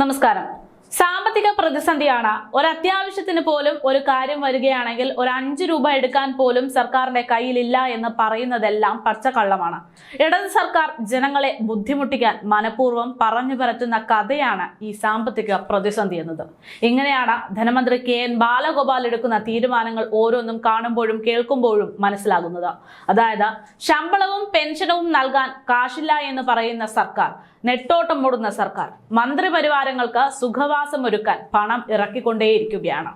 നമസ്കാരം. സാമ്പത്തിക പ്രതിസന്ധിയാണ്. ഒരു അത്യാവശ്യത്തിന് പോലും ഒരു കാര്യം വരികയാണെങ്കിൽ ഒരു അഞ്ച് രൂപ എടുക്കാൻ പോലും സർക്കാരിന്റെ കയ്യിലില്ല എന്ന് പറയുന്നതെല്ലാം പച്ചക്കള്ളമാണ്. ഇടത് സർക്കാർ ജനങ്ങളെ ബുദ്ധിമുട്ടിക്കാൻ മനഃപൂർവം പറഞ്ഞു പരത്തുന്ന കഥയാണ് ഈ സാമ്പത്തിക പ്രതിസന്ധി എന്നത്. ഇങ്ങനെയാണ് ധനമന്ത്രി കെ എൻ ബാലഗോപാൽ എടുക്കുന്ന തീരുമാനങ്ങൾ ഓരോന്നും കാണുമ്പോഴും കേൾക്കുമ്പോഴും മനസ്സിലാകുന്നത്. അതായത് ശമ്പളവും പെൻഷനും നൽകാൻ കാശില്ല എന്ന് പറയുന്ന സർക്കാർ നെട്ടോട്ടം മൂടുന്ന സർക്കാർ. മന്ത്രിപരിവാരങ്ങൾക്ക് സുഖവാസം ഒരുക്കാൻ പണം ഇറക്കിക്കൊണ്ടേയിരിക്കുകയാണ്.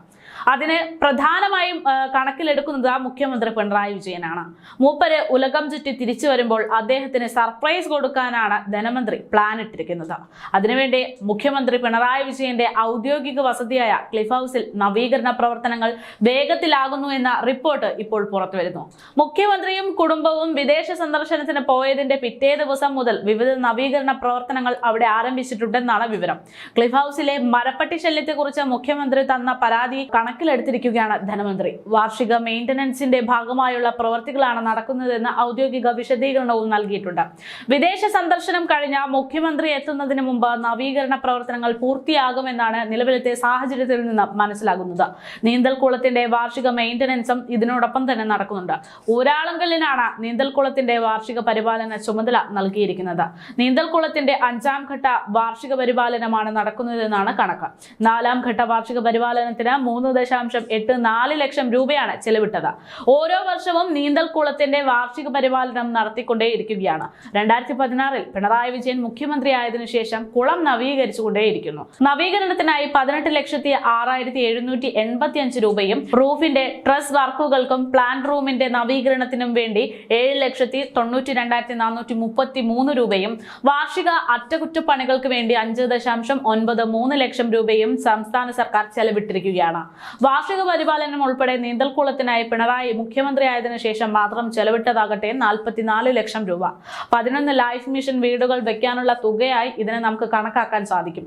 അതിന് പ്രധാനമായും കണക്കിലെടുക്കുന്നത് ആ, മുഖ്യമന്ത്രി പിണറായി വിജയനാണ്. മൂപ്പര് ഉലകം ചുറ്റി തിരിച്ചു വരുമ്പോൾ അദ്ദേഹത്തിന് സർപ്രൈസ് കൊടുക്കാനാണ് ധനമന്ത്രി പ്ലാൻ ഇട്ടിരിക്കുന്നത്. അതിനുവേണ്ടി മുഖ്യമന്ത്രി പിണറായി വിജയന്റെ ഔദ്യോഗിക വസതിയായ ക്ലിഫ് ഹൗസിൽ നവീകരണ പ്രവർത്തനങ്ങൾ വേഗത്തിലാകുന്നു എന്ന റിപ്പോർട്ട് ഇപ്പോൾ പുറത്തുവരുന്നു. മുഖ്യമന്ത്രിയും കുടുംബവും വിദേശ സന്ദർശനത്തിന് പോയതിന്റെ പിറ്റേ ദിവസം മുതൽ വിവിധ നവീകരണ പ്രവർത്തനങ്ങൾ അവിടെ ആരംഭിച്ചിട്ടുണ്ടെന്നാണ് വിവരം. ക്ലിഫ് ഹൗസിലെ മരപ്പട്ടി ശല്യത്തെക്കുറിച്ച് മുഖ്യമന്ത്രി തന്ന പരാതി കണക്കിലെടുത്തിരിക്കുകയാണ് ധനമന്ത്രി. വാർഷിക മെയിന്റനൻസിന്റെ ഭാഗമായുള്ള പ്രവർത്തികളാണ് നടക്കുന്നതെന്ന് ഔദ്യോഗിക വിശദീകരണവും നൽകിയിട്ടുണ്ട്. വിദേശ സന്ദർശനം കഴിഞ്ഞ മുഖ്യമന്ത്രി എത്തുന്നതിന് മുമ്പ് നവീകരണ പ്രവർത്തനങ്ങൾ പൂർത്തിയാകുമെന്നാണ് നിലവിലത്തെ സാഹചര്യത്തിൽ നിന്ന് മനസ്സിലാകുന്നത്. നീന്തൽക്കുളത്തിന്റെ വാർഷിക മെയിന്റനൻസും ഇതിനോടൊപ്പം തന്നെ നടക്കുന്നുണ്ട്. ഊരാളുങ്കലിനാണ് നീന്തൽക്കുളത്തിന്റെ വാർഷിക പരിപാലന ചുമതല നൽകിയിരിക്കുന്നത്. നീന്തൽക്കുളത്തിന്റെ അഞ്ചാം ഘട്ട വാർഷിക പരിപാലനമാണ് നടക്കുന്നതെന്നാണ് കണക്ക്. നാലാം ഘട്ട വാർഷിക പരിപാലനത്തിന് മൂന്ന് ദശാംശം എട്ട് നാല് ലക്ഷം രൂപയാണ് ചെലവിട്ടത്. ഓരോ വർഷവും നീന്തൽക്കുളത്തിന്റെ വാർഷിക പരിപാലനം നടത്തിക്കൊണ്ടേയിരിക്കുകയാണ്. രണ്ടായിരത്തി പതിനാറിൽ പിണറായി വിജയൻ മുഖ്യമന്ത്രിയായതിനു ശേഷം കുളം നവീകരിച്ചുകൊണ്ടേയിരിക്കുന്നു. നവീകരണത്തിനായി പതിനെട്ട് ലക്ഷത്തി ആറായിരത്തി എഴുന്നൂറ്റി എൺപത്തി അഞ്ച് രൂപയും റൂഫിന്റെ ട്രസ് വർക്കുകൾക്കും പ്ലാൻ റൂമിന്റെ നവീകരണത്തിനും വേണ്ടി ഏഴ് ലക്ഷത്തി തൊണ്ണൂറ്റി രണ്ടായിരത്തി നാനൂറ്റി മുപ്പത്തി മൂന്ന് രൂപയും വാർഷിക അറ്റകുറ്റപ്പണികൾക്ക് വേണ്ടി അഞ്ച് ദശാംശം ഒൻപത് മൂന്ന് ലക്ഷം രൂപയും സംസ്ഥാന സർക്കാർ ചെലവിട്ടിരിക്കുകയാണ്. വാർഷിക പരിപാലനം ഉൾപ്പെടെ നീന്തൽക്കുളത്തിനായി പിണറായി മുഖ്യമന്ത്രിയായതിനു ശേഷം മാത്രം ചെലവിട്ടതാകട്ടെ നാൽപ്പത്തിനാല് ലക്ഷം രൂപ. പതിനൊന്ന് ലൈഫ് മിഷൻ വീടുകൾ വെക്കാനുള്ള തുകയായി ഇതിനെ നമുക്ക് കണക്കാക്കാൻ സാധിക്കും.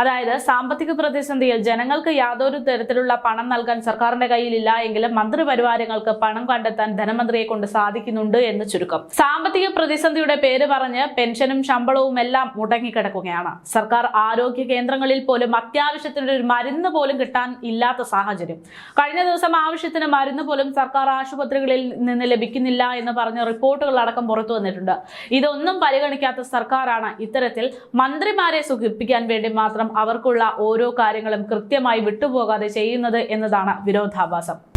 അതായത് സാമ്പത്തിക പ്രതിസന്ധിയിൽ ജനങ്ങൾക്ക് യാതൊരു തരത്തിലുള്ള പണം നൽകാൻ സർക്കാരിന്റെ കയ്യിലില്ല എങ്കിലും മന്ത്രിപരിവാരങ്ങൾക്ക് പണം കണ്ടെത്താൻ ധനമന്ത്രിയെ കൊണ്ട് സാധിക്കുന്നുണ്ട് എന്ന് ചുരുക്കം. സാമ്പത്തിക പ്രതിസന്ധിയുടെ പേര് പറഞ്ഞ് പെൻഷനും ശമ്പളവും എല്ലാം മുടങ്ങിക്കിടക്കുകയാണ്. സർക്കാർ ആരോഗ്യ കേന്ദ്രങ്ങളിൽ പോലും അത്യാവശ്യത്തിന് ഒരു മരുന്ന് പോലും കിട്ടാൻ ഇല്ലാത്ത സാഹചര്യം. കഴിഞ്ഞ ദിവസം ആവശ്യത്തിന് മരുന്ന് പോലും സർക്കാർ ആശുപത്രികളിൽ നിന്ന് ലഭിക്കുന്നില്ല എന്ന് പറഞ്ഞ റിപ്പോർട്ടുകൾ അടക്കം പുറത്തു വന്നിട്ടുണ്ട്. ഇതൊന്നും പരിഗണിക്കാത്ത സർക്കാരാണ് ഇത്തരത്തിൽ മന്ത്രിമാരെ സുഖിപ്പിക്കാൻ വേണ്ടി മാത്രം അവർക്കുള്ള ഓരോ കാര്യങ്ങളും കൃത്യമായി വിട്ടുപോകാതെ ചെയ്യുന്നത് എന്നതാണ് വിരോധാഭാസം.